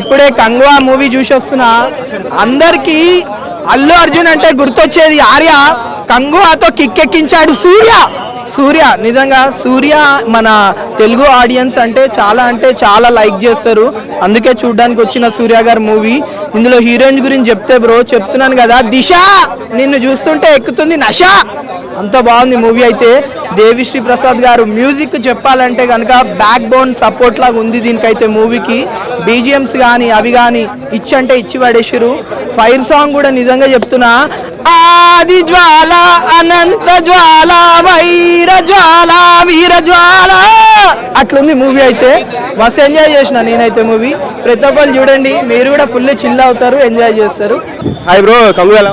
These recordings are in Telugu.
ఇప్పుడే కంగువా మూవీ చూసి వస్తున్నా. అందరికి అల్లు అర్జున్ అంటే గుర్తొచ్చేది ఆర్య. కంగువాతో కిక్కెక్కించాడు సూర్య. సూర్య నిజంగా సూర్య మన తెలుగు ఆడియన్స్ అంటే చాలా అంటే చాలా లైక్ చేస్తారు. అందుకే చూడడానికి వచ్చిన సూర్య గారి మూవీ. ఇందులో హీరోయిన్ గురించి చెప్తే బ్రో చెప్తున్నాను కదా దిశ. నిన్ను చూస్తుంటే ఎక్కుతుంది నష అంత బాగుంది మూవీ అయితే. దేవిశ్రీ ప్రసాద్ గారు మ్యూజిక్ చెప్పాలంటే కనుక బ్యాక్ బోన్ సపోర్ట్ లాగా ఉంది దీనికైతే మూవీకి. బీజిఎమ్స్ కానీ అవి కానీ ఇచ్చి అంటే ఇచ్చి పడేసారు ఫైర్ సాంగ్ కూడా నిజంగా చెప్తున్నా. ఆది జ్వాల అనంత జ్వాల వైర జ్వాల వీర జ్వాల. అట్లుంది మూవీ అయితే. మస్తు ఎంజాయ్ చేసిన నేనైతే మూవీ ప్రతి ఒక్కరు చూడండి. మీరు కూడా ఫుల్ చిల్ అవుతారు ఎంజాయ్ చేస్తారు. హాయ్ బ్రో కంగు ఎలా?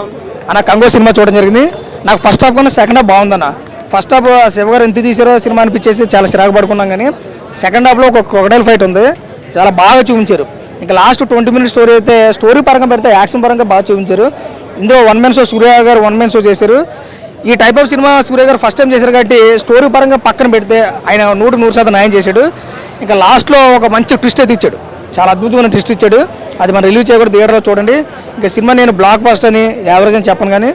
అన్న కంగో సినిమా చూడడం జరిగింది. నాకు ఫస్ట్ హాఫ్ కన్నా సెకండ్ హాఫ్ బాగుందన్న. ఫస్ట్ హాఫ్ శివ గారు ఎంత తీసారో సినిమా అనిపించేసి చాలా సిరాకు పడుకున్నాం కానీ సెకండ్ హాఫ్లో ఒక క్రొకడైల్ ఫైట్ ఉంది. చాలా బాగా చూపించారు. ఇంకా లాస్ట్ ట్వంటీ మినిట్స్ స్టోరీ అయితే స్టోరీ పరంగా పెడితే యాక్షన్ పరంగా బాగా చూపించారు. ఇందులో వన్ మెన్ షో సూర్య గారు వన్ మెన్ షో చేశారు. ఈ టైప్ ఆఫ్ సినిమా సూర్య గారు ఫస్ట్ టైం చేశారు కాబట్టి స్టోరీ పరంగా పక్కన పెడితే ఆయన నూట నూరు శాతం న్యాయం చేశాడు. ఇంకా లాస్ట్లో ఒక మంచి ట్విస్ట్ అయితే ఇచ్చాడు. చాలా అద్భుతమైన ట్విస్ట్ ఇచ్చాడు. అది మనం రిలీవ్ చేయకూడదు థియేటర్లో చూడండి. ఇంకా సినిమా నేను బ్లాక్ బస్ట్ అని యావరేజ్ అని చెప్పను కానీ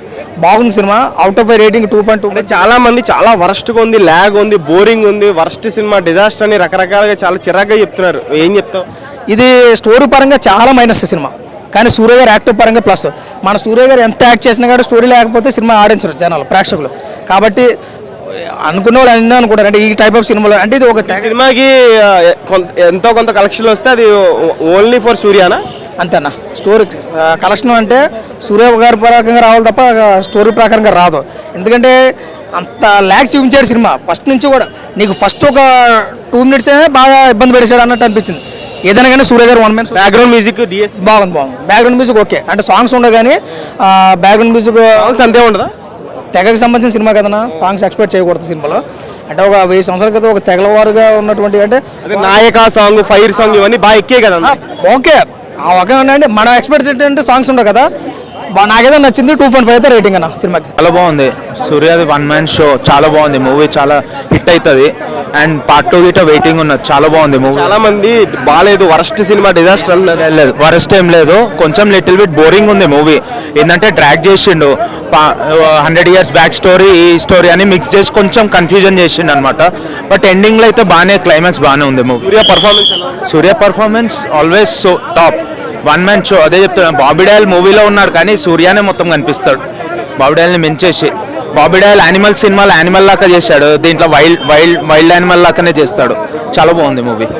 బాగుంది cinema. Out of rating two point two చాలా మంది చాలా వరస్ట్గా ఉంది ల్యాగ్ ఉంది బోరింగ్ ఉంది వరస్ట్ సినిమా డిజాస్టర్ అని రకరకాలుగా చాలా చిరాగ్గా చెప్తున్నారు. ఏం చెప్తావు? ఇది స్టోరీ పరంగా చాలా మైనస్ సినిమా. కానీ సూర్య గారు యాక్టివ్ పరంగా ప్లస్ మన సూర్య గారు ఎంత యాక్ట్ చేసినా కానీ స్టోరీ లేకపోతే సినిమా ఆడించరు జనాలు ప్రేక్షకులు. కాబట్టి అనుకున్న వాళ్ళు అన్నీ అనుకుంటారు అంటే ఈ టైప్ ఆఫ్ సినిమాలో అంటే ఇది ఒక సినిమాకి ఎంతో కొంత కలెక్షన్ వస్తే అది ఓన్లీ ఫర్ సూర్యానా? అంతేనా? స్టోరీ కలెక్షన్ అంటే సూర్య గారి ప్రకారంగా రావాలి తప్ప స్టోరీ ప్రకారంగా రాదు. ఎందుకంటే అంత ల్యాక్స్ చూపించాడు సినిమా. ఫస్ట్ నుంచి కూడా నీకు ఫస్ట్ ఒక టూ మినిట్స్ బాగా ఇబ్బంది పెట్టేశాడు అన్నట్టు అనిపించింది. ఏదైనా కానీ సూర్య గారు one men's background music D బాగుంది బాగుంది. బ్యాక్గ్రౌండ్ మ్యూజిక్ ఓకే అంటే సాంగ్స్ ఉండవు కానీ బ్యాక్గ్రౌండ్ మ్యూజిక్ సాంగ్స్ అంతే ఉండదా తెగకి సంబంధించిన సినిమా కదనా సాంగ్స్ ఎక్స్పెక్ట్ చేయకూడదు సినిమాలో. అంటే ఒక వెయ్యి సంవత్సరాల క్రితం ఒక తెగలవారుగా ఉన్నటువంటి అంటే నాయక సాంగ్ ఫైర్ సాంగ్ ఇవన్నీ బాగా ఎక్కే కదా ఓకే. ఆ ఒక అంటే మనం ఎక్స్పెక్ట్ చేసేటంటే సాంగ్స్ ఉండవు కదా. నాకేదో నచ్చింది టూ పాయింట్ ఫైవ్ అయితే రేటింగ్ అన్న సినిమాకి. చాలా బాగుంది. సూర్యది వన్ మ్యాన్ షో చాలా బాగుంది. మూవీ చాలా హిట్ అవుతుంది అండ్ పార్ట్ టూ గిట్ట వెయిటింగ్ ఉన్నది. చాలా బాగుంది మూవీ. చాలా మంది బాగాలేదు. వరస్ట్ సినిమా డిజాస్టర్ లేదు. వరస్ట్ ఏం లేదు. కొంచెం లిటిల్ బిట్ బోరింగ్ ఉంది మూవీ. ఏంటంటే డ్రాగ్ చేసిండు. హండ్రెడ్ ఇయర్స్ బ్యాక్ స్టోరీ ఈ స్టోరీ అని మిక్స్ చేసి కొంచెం కన్ఫ్యూజన్ చేసిండు అనమాట బట్ ఎండింగ్లో అయితే బాగానే క్లైమాక్స్ బాగానే ఉంది movie Surya performance? Surya performance always so top one man show అదే చెప్తున్నా బాబీ డయల్ మూవీలో ఉన్నాడు కానీ సూర్యానే మొత్తం కనిపిస్తాడు. బాబీ డయల్ని మించేసి. బాబీ డయల్ యానిమల్ సినిమాలో యానిమల్ లాగా చేశాడు. దీంట్లో వైల్డ్ వైల్డ్ వైల్డ్ యానిమల్ లాగానే చేస్తాడు. చాలా బాగుంది మూవీ